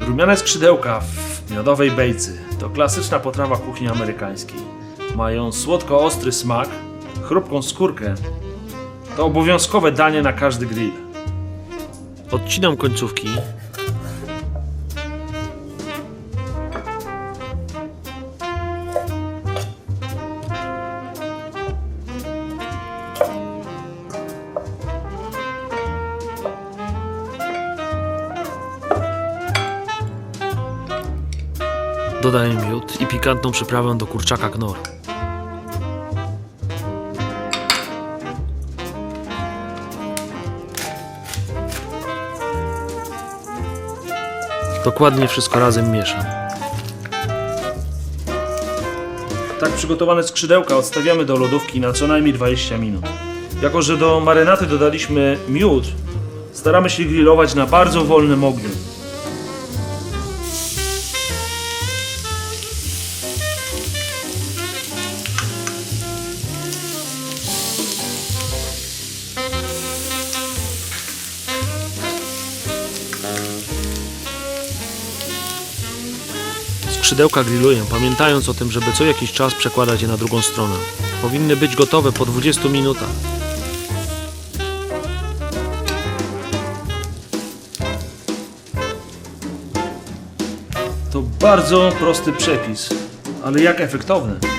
Rumiane skrzydełka w miodowej bejcy to klasyczna potrawa kuchni amerykańskiej. Mają słodko-ostry smak, chrupką skórkę. To obowiązkowe danie na każdy grill. Odcinam końcówki. Dodaję miód i pikantną przyprawę do kurczaka knor. Dokładnie wszystko razem mieszam. Tak przygotowane skrzydełka odstawiamy do lodówki na co najmniej 20 minut. Jako, że do marynaty dodaliśmy miód, staramy się grillować na bardzo wolnym ogniu. Skrzydełka grilluję, pamiętając o tym, żeby co jakiś czas przekładać je na drugą stronę. Powinny być gotowe po 20 minutach. To bardzo prosty przepis, ale jak efektowny.